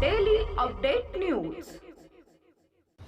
daily update news.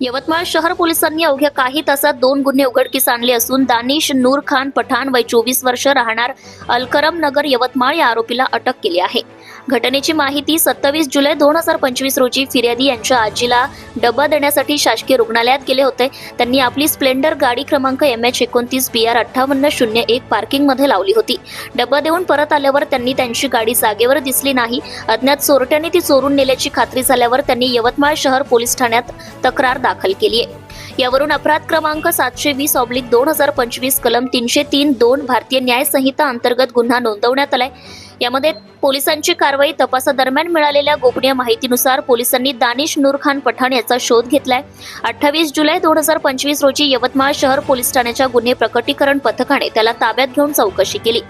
Yavatmal शहर पोलिसांनी अवघ्या काही तासात दोन गुन्हे उघडकीस आणले असून दानिश नूर खान पठाण वय चोवीस वर्ष राहणार अलकरम नगर यवतमाळ या आरोपीला अटक केली आहे. घटनेची माहिती सत्तावीस जुलै दोन हजार पंचवीस रोजी फिर्यादी यांच्या आजीला डबा देण्यासाठी शासकीय रुग्णालयात गेले होते. त्यांनी आपली स्प्लेंडर गाडी क्रमांक एम एच एकोणतीस बी आर अठ्ठावन्न शून्य एक पार्किंगमध्ये लावली होती. डबा देऊन परत आल्यावर त्यांनी त्यांची गाडी जागेवर दिसली नाही. अज्ञात चोरट्याने ती चोरून नेल्याची खात्री झाल्यावर त्यांनी यवतमाळ शहर पोलीस ठाण्यात तक्रार दाखल केली आहे यावरून अपराध क्रमांक सातशे वीस ऑब्लिक दोन हजार पंचवीस कलम तीनशे तीन दोन भारतीय न्याय संहिता अंतर्गत गुन्हा नोंदवण्यात आलाय. यामध्ये पोलिसांची कारवाई तपासादरम्यान मिळालेल्या गोपनीय माहितीनुसार पोलिसांनी दानिश नूर खान पठाण याचा शोध घेतलाय. अठ्ठावीस जुलै दोन हजार पंचवीस रोजी यवतमाळ शहर पोलीस ठाण्याच्या गुन्हे प्रकटीकरण पथकाने त्याला ताब्यात घेऊन चौकशी केली.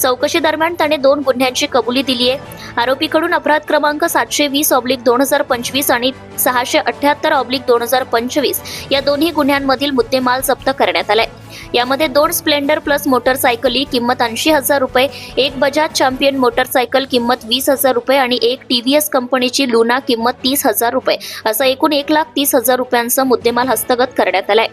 चौकशी दरम्यान त्याने दोन गुन्ह्यांची कबुली दिली आहे आरोपीकडून अपराध क्रमांक सातशे वीस ऑब्लिक दोन हजार पंचवीस आणि सहाशे अठ्याहत्तर ऑब्लिक दोन हजार पंचवीस या दोन दोन्ही गुन्ह्यांमधील मुद्देमाल जप्त करण्यात आलाय. यामध्ये दोन स्प्लेंडर प्लस मोटरसायकली किंमत ऐंशी हजार रुपये एक बजाज चॅम्पियन मोटरसायकल किंमत वीस हजार रुपये आणि एक टीव्हीएस कंपनीची लुना किंमत तीस हजार रुपये. असं एकूण एक लाख तीस हजार रुपयांचा मुद्देमाल हस्तगत करण्यात आलाय.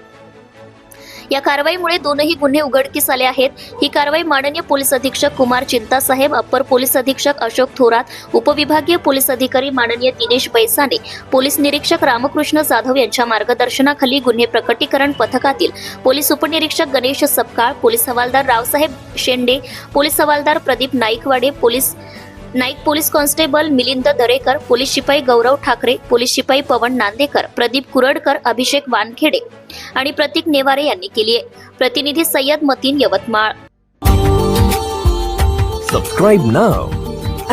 या कारवाईमुळे दोनही गुन्हे उघडकीस आले आहेत. ही कारवाई माननीय पोलीस अधीक्षक कुमार चिंतासाहेब अप्पर पोलीस अधीक्षक अशोक थोरात उपविभागीय पोलीस अधिकारी माननीय दिनेश बैसाने पोलीस निरीक्षक रामकृष्ण जाधव यांच्या मार्गदर्शनाखाली गुन्हे प्रकटीकरण पथकातील पोलीस उपनिरीक्षक गणेश सपकाळ पोलीस हवालदार रावसाहेब शेंडे पोलीस हवालदार Pradeep Naikwade police Naik police constable Milind Darekar police शिपाई गौरव ठाकरे पोलीस शिपाई पवन नांदेकर प्रदीप कुरडकर अभिषेक वानखेडे आणि प्रतीक नेवारे यांनी केली आहे. प्रतिनिधी Syed Mateen Yavatmal. Subscribe now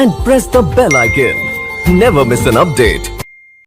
and press the bell icon never miss an update